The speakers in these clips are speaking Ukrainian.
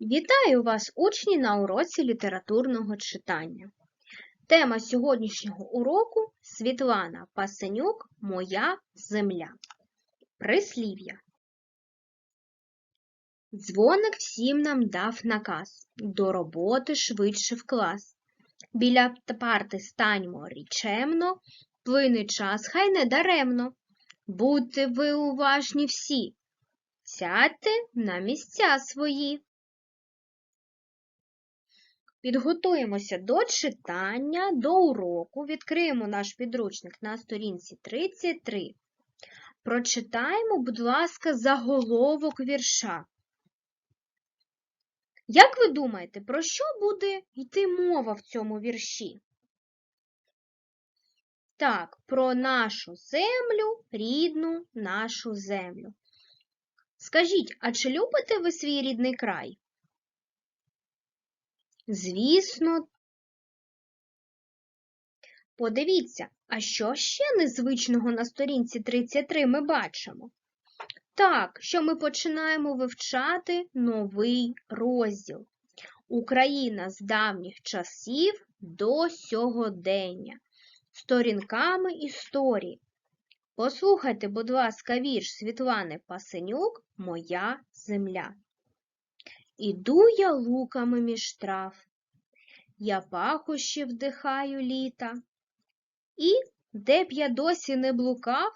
Вітаю вас, учні, на уроці літературного читання. Тема сьогоднішнього уроку Світлана Пасенюк Моя земля. Прислів'я. Дзвоник всім нам дав наказ до роботи швидше в клас. Біля парти станьмо річемно, плине час, хай не даремно. Будьте ви уважні всі, сядьте на місця свої. Підготуємося до читання, до уроку. Відкриємо наш підручник на сторінці 33. Прочитаємо, будь ласка, заголовок вірша. Як ви думаєте, про що буде йти мова в цьому вірші? Так, про нашу землю, рідну нашу землю. Скажіть, а чи любите ви свій рідний край? Звісно. Подивіться, а що ще незвичного на сторінці 33 ми бачимо? Так, що ми починаємо вивчати новий розділ. Україна з давніх часів до сьогодення. Сторінками історії. Послухайте, будь ласка, вірш Світлани Пасенюк Моя земля. Іду я луками між трав, я пахощі вдихаю літа, і, де б я досі не блукав,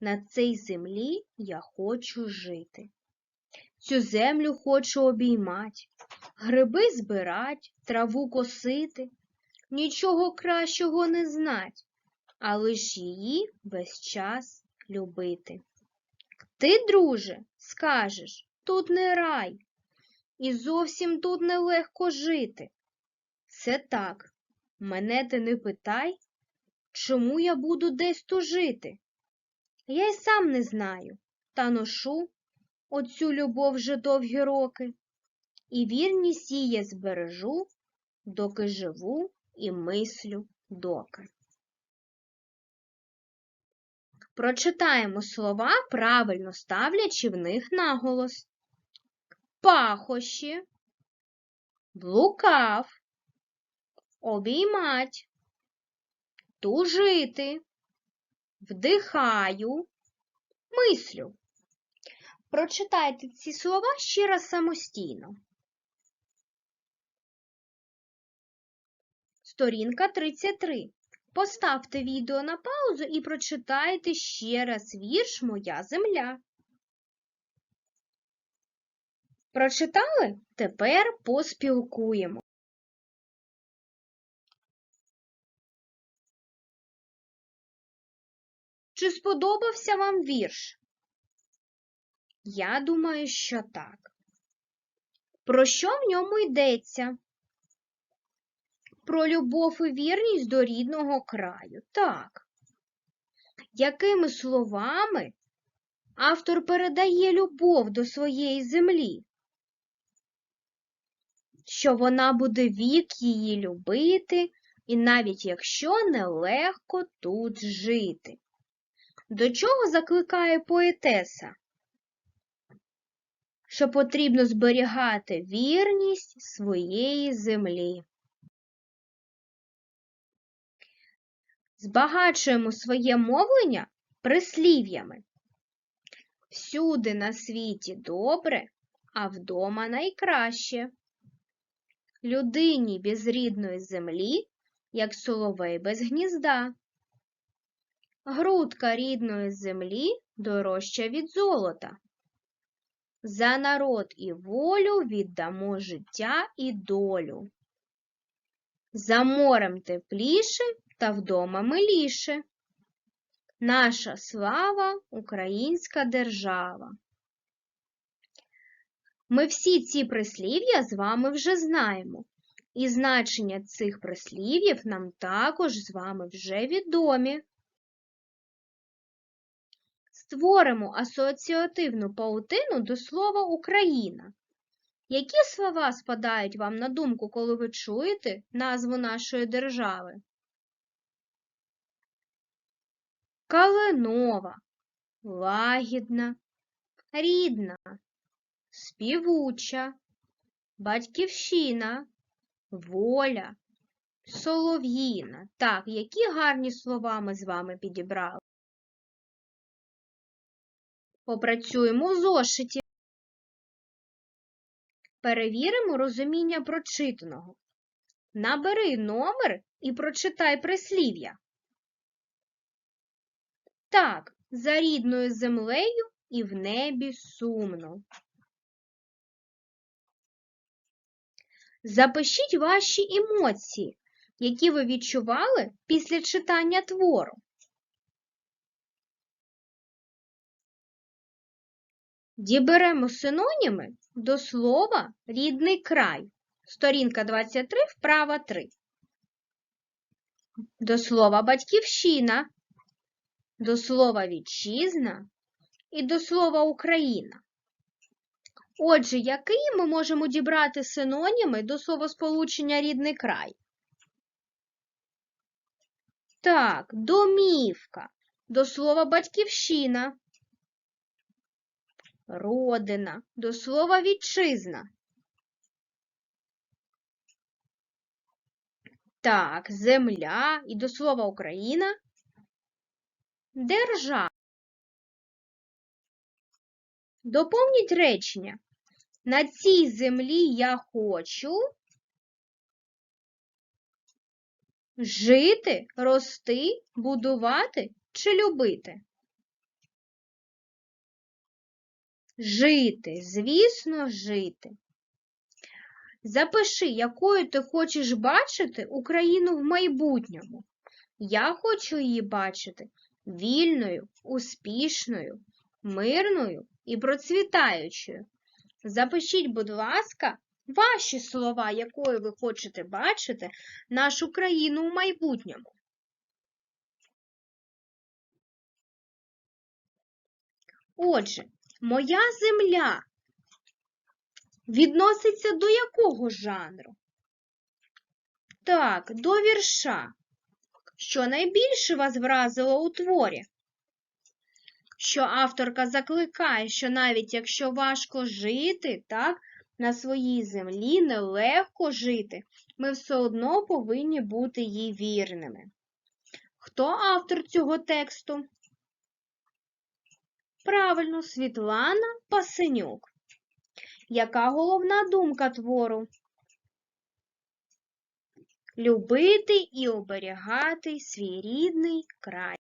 на цій землі я хочу жити. Цю землю хочу обіймать, гриби збирать, траву косити, нічого кращого не знать, а лиш її весь час любити. Ти, друже, скажеш, тут не рай. І зовсім тут нелегко жити. Це так, мене ти не питай, чому я буду десь тужити. Я й сам не знаю, та ношу оцю любов вже довгі роки, і вірність її збережу, доки живу і мислю доки. Прочитаємо слова, правильно ставлячи в них наголос пахощі, блукав, обіймать, тужити, вдихаю, мислю. Прочитайте ці слова ще раз самостійно. Сторінка 33. Поставте відео на паузу і прочитайте ще раз вірш Моя земля. Прочитали? Тепер поспілкуємо. Чи сподобався вам вірш? Я думаю, що так. Про що в ньому йдеться? Про любов і вірність до рідного краю. Так. Якими словами автор передає любов до своєї землі? Що вона буде вік її любити, і навіть якщо нелегко тут жити. До чого закликає поетеса? Що потрібно зберігати вірність своєї землі. Збагачуємо своє мовлення прислів'ями. Всюди на світі добре, а вдома найкраще людині без рідної землі, як соловей без гнізда. Грудка рідної землі дорожча від золота. За народ і волю віддамо життя і долю. За морем тепліше та вдома миліше. Наша слава українська держава. Ми всі ці прислів'я з вами вже знаємо, і значення цих прислів'їв нам також з вами вже відомі. Створимо асоціативну паутину до слова Україна. Які слова спадають вам на думку, коли ви чуєте назву нашої держави? Калинова, лагідна, рідна, співуча, батьківщина, воля, солов'їна. Так, які гарні слова ми з вами підібрали. Попрацюємо у зошиті. Перевіримо розуміння прочитаного. Набери номер і прочитай прислів'я. Так, за рідною землею і в небі сумно. Запишіть ваші емоції, які ви відчували після читання твору. Діберемо синоніми до слова рідний край. Сторінка 23, вправа 3. До слова батьківщина, до слова вітчизна і до слова Україна. Отже, який ми можемо дібрати синоніми до словосполучення рідний край? Так, домівка, до слова батьківщина, родина, до слова вітчизна. Так, земля і до слова Україна. Держава. Доповніть речення. На цій землі я хочу жити, рости, будувати чи любити? Жити, звісно, жити. Запиши, якою ти хочеш бачити Україну в майбутньому. Я хочу її бачити вільною, успішною, мирною і процвітаючою. Запишіть, будь ласка, ваші слова, якою ви хочете бачити нашу країну у майбутньому. Отже, моя земля відноситься до якого жанру? Так, до вірша. Що найбільше вас вразило у творі? Що авторка закликає, що навіть якщо важко жити, так, на своїй землі нелегко жити, ми все одно повинні бути їй вірними. Хто автор цього тексту? Правильно, Світлана Пасенюк. Яка головна думка твору? Любити і оберігати свій рідний край.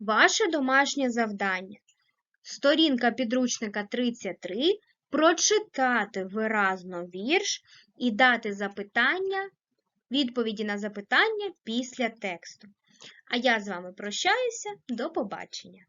Ваше домашнє завдання. Сторінка підручника 33. Прочитати виразно вірш і дати запитання, відповіді на запитання після тексту. А я з вами прощаюся. До побачення!